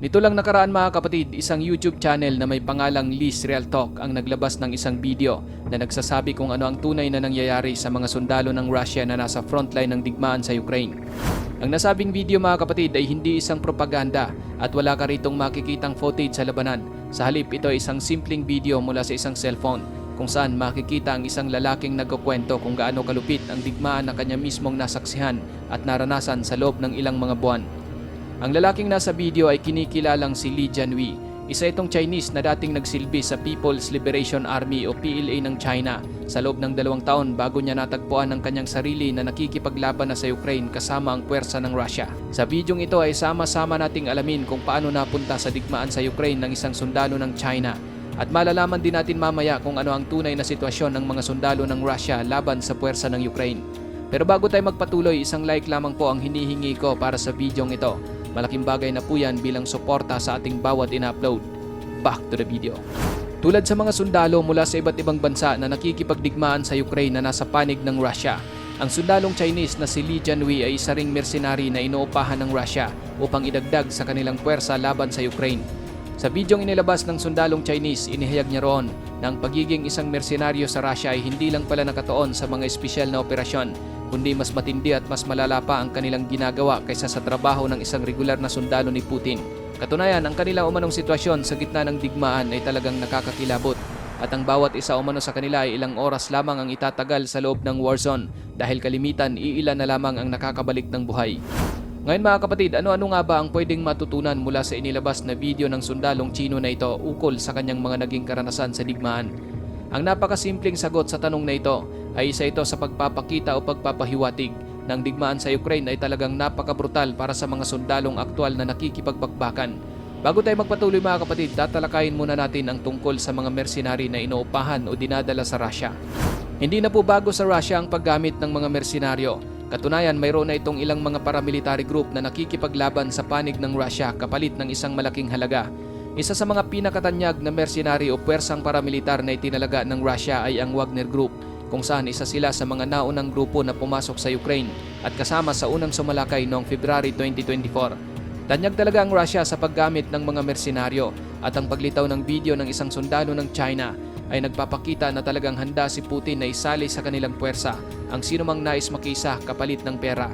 Nito lang nakaraan mga kapatid, isang YouTube channel na may pangalang Liz Real Talk ang naglabas ng isang video na nagsasabi kung ano ang tunay na nangyayari sa mga sundalo ng Russia na nasa frontline ng digmaan sa Ukraine. Ang nasabing video mga kapatid ay hindi isang propaganda at wala ka ritong makikitang footage sa labanan. Sa halip ito ay isang simpleng video mula sa isang cellphone kung saan makikita ang isang lalaking nagkukwento kung gaano kalupit ang digmaan na kanya mismong nasaksihan at naranasan sa loob ng ilang mga buwan. Ang lalaking nasa video ay kinikilalang si Li Jianhui, isa itong Chinese na dating nagsilbi sa People's Liberation Army o PLA ng China sa loob ng dalawang taon bago niya natagpuan ang kanyang sarili na nakikipaglaban na sa Ukraine kasama ang puwersa ng Russia. Sa bidyong ito ay sama-sama nating alamin kung paano napunta sa digmaan sa Ukraine ng isang sundalo ng China at malalaman din natin mamaya kung ano ang tunay na sitwasyon ng mga sundalo ng Russia laban sa puwersa ng Ukraine. Pero bago tayo magpatuloy, isang like lamang po ang hinihingi ko para sa bidyong ito. Malaking bagay na po yan bilang suporta sa ating bawat in-upload. Back to the video. Tulad sa mga sundalo mula sa iba't ibang bansa na nakikipagdigmaan sa Ukraine na nasa panig ng Russia, ang sundalong Chinese na si Li Jianhui ay isa ring mercenary na inuupahan ng Russia upang idagdag sa kanilang puwersa laban sa Ukraine. Sa bidyong inilabas ng sundalong Chinese, inihayag niya roon na ang pagiging isang mersenaryo sa Russia ay hindi lang pala nakatoon sa mga espesyal na operasyon, kundi mas matindi at mas malala pa ang kanilang ginagawa kaysa sa trabaho ng isang regular na sundalo ni Putin. Katunayan, ang kanilang umanong sitwasyon sa gitna ng digmaan ay talagang nakakakilabot at ang bawat isa umano sa kanila ay ilang oras lamang ang itatagal sa loob ng war zone dahil kalimitan iilan na lamang ang nakakabalik ng buhay. Ngayon mga kapatid, ano-ano nga ba ang pwedeng matutunan mula sa inilabas na video ng sundalong Chino na ito ukol sa kanyang mga naging karanasan sa digmaan? Ang napakasimpleng sagot sa tanong na ito ay isa ito sa pagpapakita o pagpapahiwatig ng digmaan sa Ukraine ay talagang napakabrutal para sa mga sundalong aktual na nakikipagbakbakan. Bago tayo magpatuloy mga kapatid, tatalakayin muna natin ang tungkol sa mga mercenary na inuupahan o dinadala sa Russia. Hindi na po bago sa Russia ang paggamit ng mga mersenaryo Katunayan, mayroon na itong ilang mga paramilitary group na nakikipaglaban sa panig ng Russia kapalit ng isang malaking halaga. Isa sa mga pinakatanyag na mercenary o pwersang paramilitar na itinalaga ng Russia ay ang Wagner Group, kung saan isa sila sa mga naunang grupo na pumasok sa Ukraine at kasama sa unang sumalakay noong February 2024. Tanyag talaga ang Russia sa paggamit ng mga mersenaryo at ang paglitaw ng video ng isang sundalo ng China ay nagpapakita na talagang handa si Putin na isali sa kanilang puwersa ang sino mang nais makisa kapalit ng pera.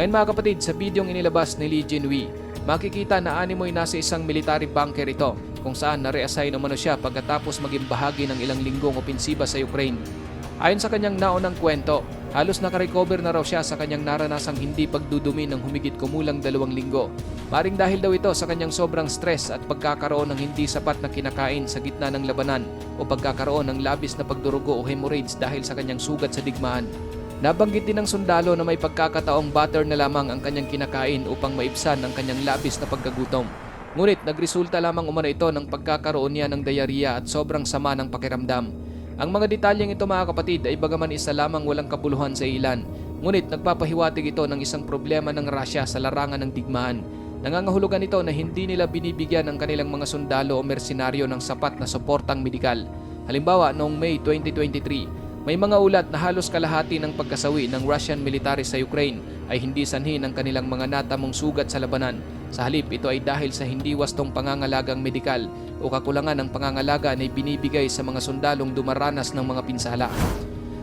Ngayon mga kapatid, sa bidyong inilabas ni Lee Jinhui, makikita na animoy nasa isang military bunker ito kung saan na-reassign umano siya pagkatapos maging bahagi ng ilang linggong opensiba sa Ukraine. Ayon sa kanyang naunang kwento, halos nakarecover na raw siya sa kanyang naranasang hindi pagdudumi ng humigit kumulang dalawang linggo. Maring dahil daw ito sa kanyang sobrang stress at pagkakaroon ng hindi sapat na kinakain sa gitna ng labanan o pagkakaroon ng labis na pagdurugo o hemorrhage dahil sa kanyang sugat sa digmaan. Nabanggit din ng sundalo na may pagkakataong butter na lamang ang kanyang kinakain upang maibsan ang kanyang labis na pagkagutom. Ngunit nagresulta lamang umano ito ng pagkakaroon niya ng diarrhea at sobrang sama ng pakiramdam. Ang mga detalyeng ito mga kapatid ay bagaman isa lamang walang kabuluhan sa ilan, ngunit nagpapahiwatig ito ng isang problema ng Russia sa larangan ng digmaan. Nangangahulugan ito na hindi nila binibigyan ang kanilang mga sundalo o mersenaryo ng sapat na suportang medikal. Halimbawa, noong May 2023, may mga ulat na halos kalahati ng pagkasawi ng Russian military sa Ukraine ay hindi sanhi ng kanilang mga natamong sugat sa labanan. Sa halip, ito ay dahil sa hindi wastong pangangalagang medikal o kakulangan ng pangangalaga na ibinibigay sa mga sundalong dumaranas ng mga pinsala.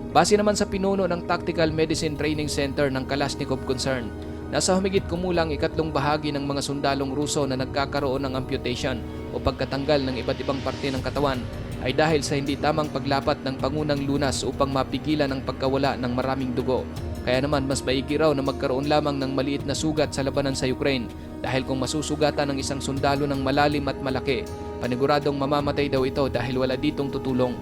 Base naman sa pinuno ng Tactical Medicine Training Center ng Kalashnikov Concern, nasa humigit kumulang ikatlong bahagi ng mga sundalong Ruso na nagkakaroon ng amputation o pagkatanggal ng iba't ibang parte ng katawan ay dahil sa hindi tamang paglapat ng pangunang lunas upang mapigilan ang pagkawala ng maraming dugo. Kaya naman mas maigi raw na magkaroon lamang ng maliit na sugat sa labanan sa Ukraine dahil kung masusugatan ng isang sundalo ng malalim at malaki, paniguradong mamamatay daw ito dahil wala ditong tutulong.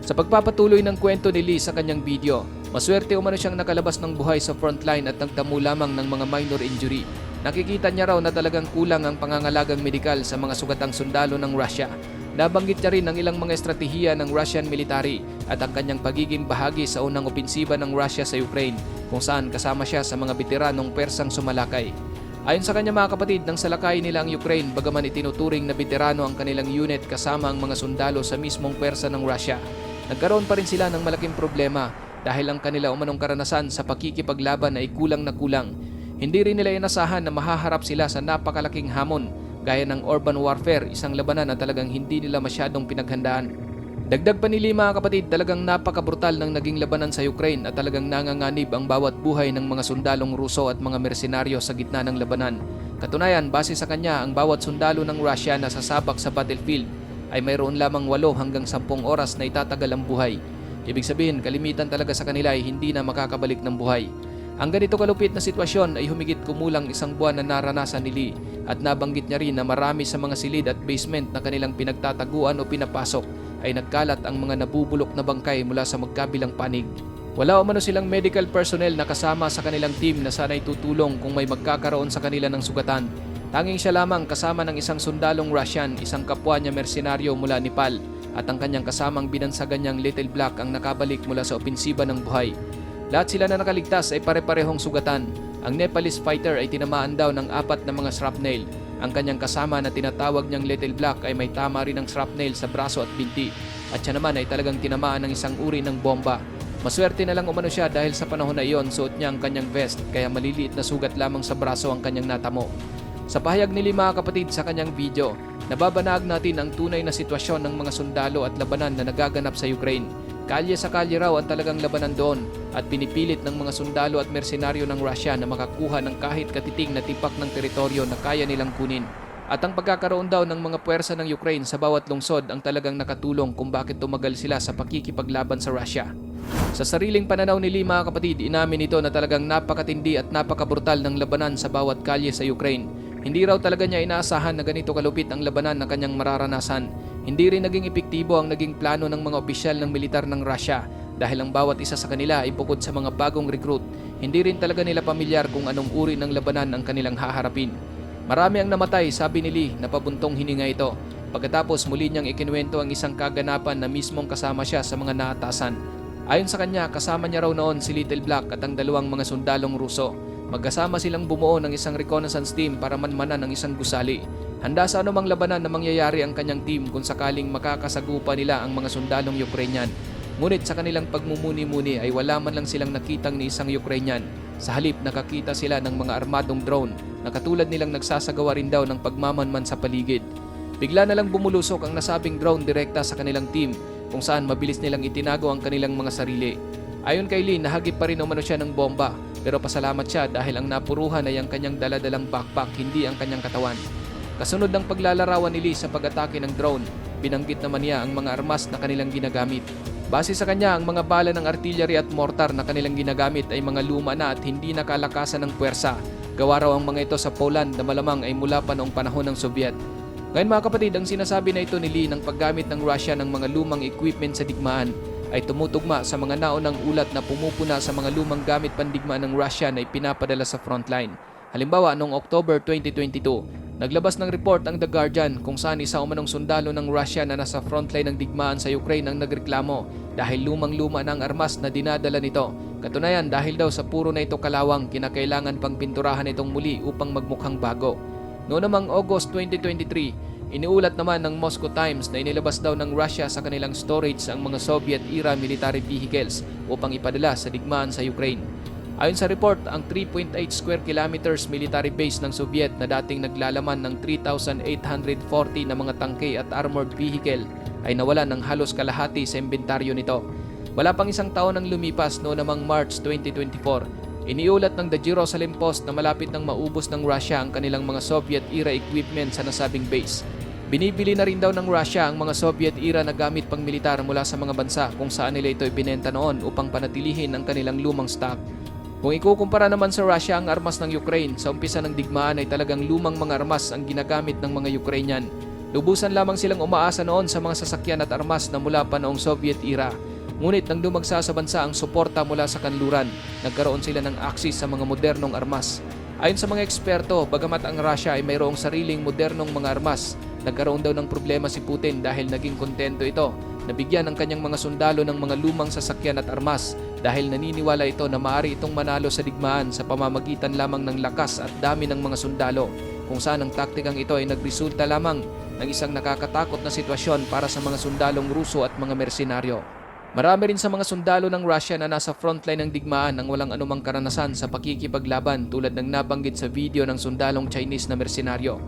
Sa pagpapatuloy ng kwento ni Lee sa kanyang video, maswerte umano siyang nakalabas ng buhay sa frontline at nagtamo lamang ng mga minor injury. Nakikita niya raw na talagang kulang ang pangangalagang medikal sa mga sugatang sundalo ng Russia. Nabanggit niya rin ang ilang mga estratehiya ng Russian military at ang kanyang pagiging bahagi sa unang opensiba ng Russia sa Ukraine kung saan kasama siya sa mga veteranong Persang sumalakay. Ayon sa kanya mga kapatid, nang salakay nila ang Ukraine bagaman itinuturing na veterano ang kanilang unit kasama ang mga sundalo sa mismong pwersa ng Russia. Nagkaroon pa rin sila ng malaking problema dahil ang kanila umanong karanasan sa pakikipaglaban ay kulang na kulang. Hindi rin nila inasahan na mahaharap sila sa napakalaking hamon gaya ng urban warfare, isang labanan na talagang hindi nila masyadong pinaghandaan. Dagdag pa nili mga kapatid, talagang napakabrutal ng naging labanan sa Ukraine at talagang nanganganib ang bawat buhay ng mga sundalong Ruso at mga mersenaryo sa gitna ng labanan. Katunayan, base sa kanya, ang bawat sundalo ng Russia na sasabak sa battlefield ay mayroon lamang 8 hanggang 10 oras na itatagal ang buhay. Ibig sabihin, kalimitan talaga sa kanila ay hindi na makakabalik ng buhay. Ang ganito kalupit na sitwasyon ay humigit kumulang isang buwan na naranasan ni Lee at nabanggit niya rin na marami sa mga silid at basement na kanilang pinagtataguan o pinapasok ay nagkalat ang mga nabubulok na bangkay mula sa magkabilang panig. Wala umano silang medical personnel na kasama sa kanilang team na sana'y tutulong kung may magkakaroon sa kanila ng sugatan. Tanging siya lamang kasama ng isang sundalong Russian, isang kapwa niya mersenaryo mula Nepal at ang kanyang kasamang binansagan niyang Little Black ang nakabalik mula sa opensiba ng buhay. Lahat sila na nakaligtas ay pare-parehong sugatan. Ang Nepalese fighter ay tinamaan daw ng apat na mga shrapnel. Ang kanyang kasama na tinatawag niyang Little Black ay may tama rin ng shrapnel sa braso at binti. At siya naman ay talagang tinamaan ng isang uri ng bomba. Maswerte na lang umano siya dahil sa panahon na iyon suot niya ang kanyang vest kaya maliliit na sugat lamang sa braso ang kanyang natamo. Sa pahayag ni Lima kapatid sa kanyang video, nababanag natin ang tunay na sitwasyon ng mga sundalo at labanan na nagaganap sa Ukraine. Kalye sa kalye raw ang talagang labanan doon at pinipilit ng mga sundalo at mersenaryo ng Russia na makakuha ng kahit katiting na tipak ng teritoryo na kaya nilang kunin. At ang pagkakaroon daw ng mga puwersa ng Ukraine sa bawat lungsod ang talagang nakatulong kung bakit tumagal sila sa pakikipaglaban sa Russia. Sa sariling pananaw ni Lee mga kapatid, inamin ito na talagang napakatindi at napakabrutal ng labanan sa bawat kalye sa Ukraine. Hindi raw talaga niya inaasahan na ganito kalupit ang labanan na kanyang mararanasan. Hindi rin naging epektibo ang naging plano ng mga opisyal ng militar ng Russia dahil ang bawat isa sa kanila ay bukod sa mga bagong recruit, hindi rin talaga nila pamilyar kung anong uri ng labanan ang kanilang haharapin. Marami ang namatay, sabi ni Lee, na pabuntong hininga ito. Pagkatapos muli niyang ikinuwento ang isang kaganapan na mismong kasama siya sa mga naatasan. Ayon sa kanya, kasama niya raw noon si Little Black at ang dalawang mga sundalong Ruso. Magkasama silang bumuo ng isang reconnaissance team para manmanan ang isang gusali. Handa sa anumang labanan na mangyayari ang kanyang team kung sakaling makakasagupa nila ang mga sundalong Ukrainian. Ngunit sa kanilang pagmumuni-muni ay wala man lang silang nakitang ni isang Ukrainian. Sa halip nakakita sila ng mga armadong drone na katulad nilang nagsasagawa rin daw ng pagmamanman sa paligid. Bigla na lang bumulusok ang nasabing drone direkta sa kanilang team kung saan mabilis nilang itinago ang kanilang mga sarili. Ayon kay Lee, nahagip pa rin umano siya ng bomba pero pasalamat siya dahil ang napuruhan ay ang kanyang daladalang backpack hindi ang kanyang katawan. Kasunod ng paglalarawan ni Lee sa pag-atake ng drone, binanggit naman niya ang mga armas na kanilang ginagamit. Base sa kanya, ang mga bala ng artillery at mortar na kanilang ginagamit ay mga luma na at hindi nakalakasan ng puwersa. Gawa raw ang mga ito sa Poland na malamang ay mula pa noong panahon ng Soviet. Ngayon mga kapatid, ang sinasabi na ito ni Lee ng paggamit ng Russia ng mga lumang equipment sa digmaan ay tumutugma sa mga naunang ulat na pumupuna sa mga lumang gamit pandigmaan ng Russia na ipinapadala sa frontline. Halimbawa, noong October 2022, naglabas ng report ang The Guardian kung saan isa umanong sundalo ng Russia na nasa frontline ng digmaan sa Ukraine ang nagreklamo dahil lumang-luma na ang armas na dinadala nito. Katunayan dahil daw sa puro na ito kalawang, kinakailangan pang pinturahan itong muli upang magmukhang bago. Noong namang August 2023, iniulat naman ng Moscow Times na inilabas daw ng Russia sa kanilang storage ang mga Soviet-era military vehicles upang ipadala sa digmaan sa Ukraine. Ayon sa report, ang 3.8 square kilometers military base ng Soviet na dating naglalaman ng 3,840 na mga tangke at armored vehicle ay nawala ng halos kalahati sa inventaryo nito. Wala pang isang taon ang lumipas noong namang March 2024. Iniulat ng The Jerusalem Post na malapit nang maubos ng Russia ang kanilang mga Soviet-era equipment sa nasabing base. Binibili na rin daw ng Russia ang mga Soviet-era na gamit pang militar mula sa mga bansa kung saan nila ito ibinenta noon upang panatilihin ang kanilang lumang stock. Kung ikukumpara naman sa Russia ang armas ng Ukraine, sa umpisa ng digmaan ay talagang lumang mga armas ang ginagamit ng mga Ukrainian. Lubusan lamang silang umaasa noon sa mga sasakyan at armas na mula pa noong Soviet era. Ngunit nang dumagsa sa bansa ang suporta mula sa kanluran, nagkaroon sila ng aksis sa mga modernong armas. Ayon sa mga eksperto, bagamat ang Russia ay mayroong sariling modernong mga armas, nagkaroon daw ng problema si Putin dahil naging kontento ito Nabigyan ng kanyang mga sundalo ng mga lumang sasakyan at armas dahil naniniwala ito na maaari itong manalo sa digmaan sa pamamagitan lamang ng lakas at dami ng mga sundalo kung saan ang taktikang ito ay nagresulta lamang ng isang nakakatakot na sitwasyon para sa mga sundalong Ruso at mga mersenaryo. Marami rin sa mga sundalo ng Russia na nasa frontline ng digmaan ang walang anumang karanasan sa pakikipaglaban tulad ng nabanggit sa video ng sundalong Chinese na mersenaryo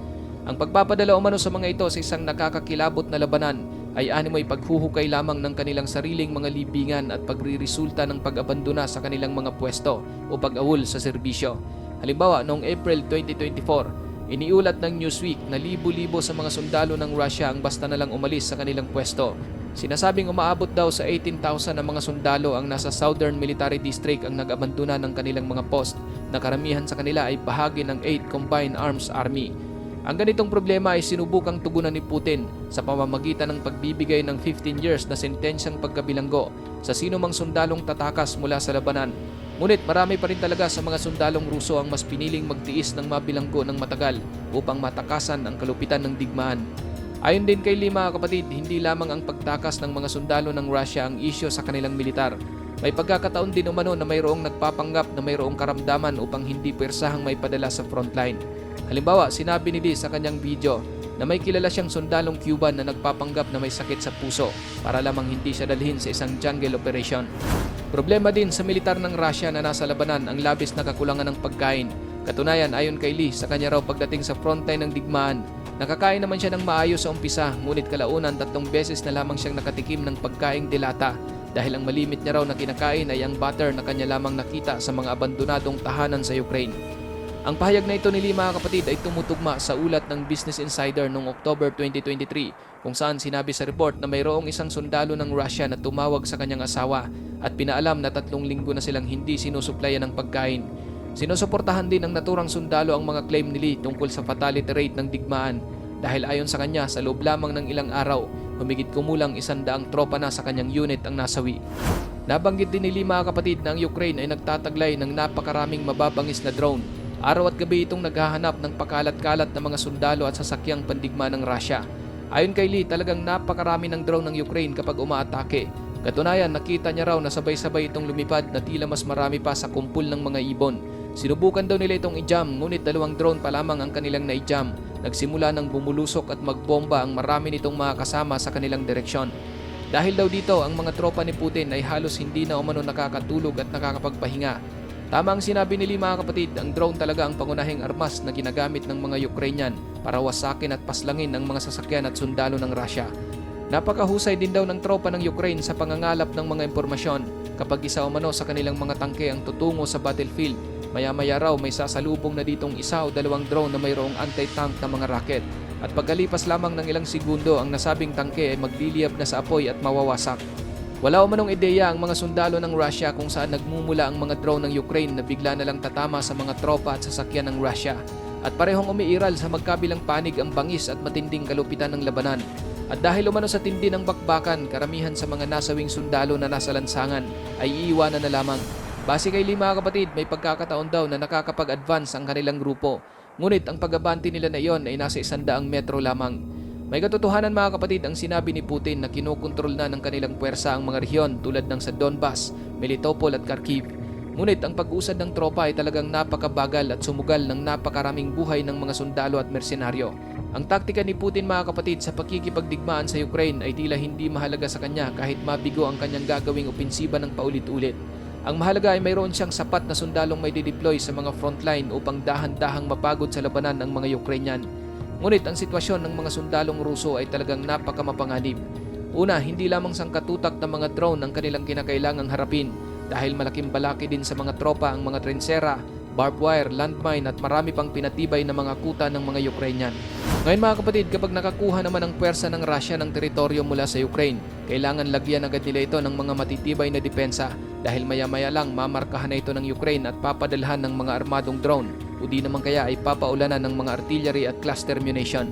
Ang pagpapadala umano sa mga ito sa isang nakakakilabot na labanan ay animoy paghuhukay lamang ng kanilang sariling mga libingan at pagriresulta ng pag-abandona sa kanilang mga pwesto o pag-awol sa serbisyo. Halimbawa, noong April 2024, iniulat ng Newsweek na libo-libo sa mga sundalo ng Russia ang basta na lang umalis sa kanilang pwesto. Sinasabing umaabot daw sa 18,000 na mga sundalo ang nasa Southern Military District ang nag-abandona ng kanilang mga post na karamihan sa kanila ay bahagi ng 8 Combined Arms Army. Ang ganitong problema ay sinubukang tugunan ni Putin sa pamamagitan ng pagbibigay ng 15 years na sentensyang pagkabilanggo sa sino mang sundalong tatakas mula sa labanan. Ngunit marami pa rin talaga sa mga sundalong Ruso ang mas piniling magtiis ng mabilanggo ng matagal upang matakasan ang kalupitan ng digmaan. Ayon din kay Lee mga kapatid, hindi lamang ang pagtakas ng mga sundalo ng Russia ang isyo sa kanilang militar. May pagkakataon din umano na mayroong nagpapanggap na mayroong karamdaman upang hindi pwersahang may padala sa frontline. Halimbawa, sinabi ni Lee sa kanyang video na may kilala siyang sundalong Cuban na nagpapanggap na may sakit sa puso para lamang hindi siya dalhin sa isang jungle operation. Problema din sa militar ng Russia na nasa labanan ang labis na kakulangan ng pagkain. Katunayan ayon kay Lee sa kanya raw pagdating sa frontline ng digmaan, nakakain naman siya ng maayos sa umpisa ngunit kalaunan tatlong beses na lamang siyang nakatikim ng pagkaing dilata dahil ang malimit niya raw na kinakain ay ang butter na kanya lamang nakita sa mga abandonadong tahanan sa Ukraine. Ang pahayag na ito ni Lee mga kapatid ay tumutugma sa ulat ng Business Insider noong October 2023 kung saan sinabi sa report na mayroong isang sundalo ng Russia na tumawag sa kanyang asawa at pinaalam na tatlong linggo na silang hindi sinusuplayan ng pagkain. Sinusuportahan din ng naturang sundalo ang mga claim ni Lee tungkol sa fatality rate ng digmaan dahil ayon sa kanya sa loob lamang ng ilang araw, humigit kumulang isandaang tropa na sa kanyang unit ang nasawi. Nabanggit din ni Lee kapatid na ang Ukraine ay nagtataglay ng napakaraming mababangis na drone Araw at gabi itong naghahanap ng pakalat-kalat na mga sundalo at sasakyang pandigma ng Russia. Ayon kay Lee, talagang napakarami ng drone ng Ukraine kapag umaatake. Katunayan, nakita niya raw na sabay-sabay itong lumipad na tila mas marami pa sa kumpul ng mga ibon. Sinubukan daw nila itong i-jam, ngunit dalawang drone pa lamang ang kanilang na-jam. Nagsimula ng bumulusok at magbomba ang marami nitong mga kasama sa kanilang direksyon. Dahil daw dito, ang mga tropa ni Putin ay halos hindi na umano nakakatulog at nakakapagpahinga Tama ang sinabi ni Lee mga kapatid, ang drone talaga ang pangunahing armas na ginagamit ng mga Ukrainian para wasakin at paslangin ang mga sasakyan at sundalo ng Russia. Napakahusay din daw ng tropa ng Ukraine sa pangangalap ng mga impormasyon kapag isa umano sa kanilang mga tangke ang tutungo sa battlefield. Maya-maya raw may sasalubong na ditong isa o dalawang drone na mayroong anti-tank na mga rocket. At pagkalipas lamang ng ilang segundo ang nasabing tangke ay magliliyab na sa apoy at mawawasak. Wala umanong ideya ang mga sundalo ng Russia kung saan nagmumula ang mga drone ng Ukraine na bigla na lang tatama sa mga tropa at sasakyan ng Russia at parehong umiiral sa magkabilang panig ang bangis at matinding kalupitan ng labanan. At dahil umano sa tindi ng bakbakan, karamihan sa mga nasawing sundalo na nasa lansangan ay iiwanan na lamang. Base kay lima kapatid, may pagkakataon daw na nakakapag-advance ang kanilang grupo. Ngunit ang pag-abanti nila na iyon ay nasa isandaang metro lamang. May katotohanan mga kapatid ang sinabi ni Putin na kinokontrol na ng kanilang puwersa ang mga rehiyon tulad ng sa Donbas, Melitopol at Kharkiv. Ngunit ang pag-usad ng tropa ay talagang napakabagal at sumugal ng napakaraming buhay ng mga sundalo at mersenaryo. Ang taktika ni Putin mga kapatid sa pakikipagdigmaan sa Ukraine ay tila hindi mahalaga sa kanya kahit mabigo ang kanyang gagawing opensiba ng paulit-ulit. Ang mahalaga ay mayroon siyang sapat na sundalong may dideploy sa mga frontline upang dahan-dahang mapagod sa labanan ng mga Ukrainian. Ngunit ang sitwasyon ng mga sundalong Ruso ay talagang napakamapanganib. Una, hindi lamang sangkatutak ng mga drone ang kanilang kinakailangang harapin dahil malaking balaki din sa mga tropa ang mga trensera, barbed wire, landmine at marami pang pinatibay na mga kuta ng mga Ukrainian. Ngayon mga kapatid, kapag nakakuha naman ang pwersa ng Russia ng teritoryo mula sa Ukraine, kailangan lagyan agad nila ito ng mga matitibay na depensa dahil maya-maya lang mamarkahan na ito ng Ukraine at papadalhan ng mga armadong drone o di naman kaya ay papaulanan ng mga artillery at cluster munition.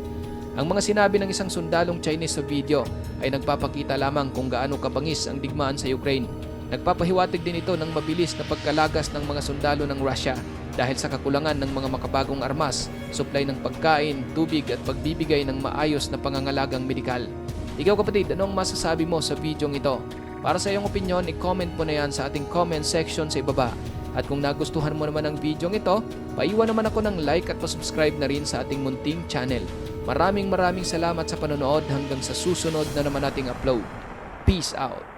Ang mga sinabi ng isang sundalong Chinese sa video ay nagpapakita lamang kung gaano kabangis ang digmaan sa Ukraine. Nagpapahiwatig din ito ng mabilis na pagkalagas ng mga sundalo ng Russia dahil sa kakulangan ng mga makabagong armas, supply ng pagkain, tubig at pagbibigay ng maayos na pangangalagang medikal. Ikaw kapatid, anong masasabi mo sa video ito? Para sa iyong opinion, i-comment mo na yan sa ating comment section sa ibaba. At kung nagustuhan mo naman ang video ito, paiwan naman ako ng like at pasubscribe na rin sa ating munting channel. Maraming maraming salamat sa panonood hanggang sa susunod na naman nating upload. Peace out!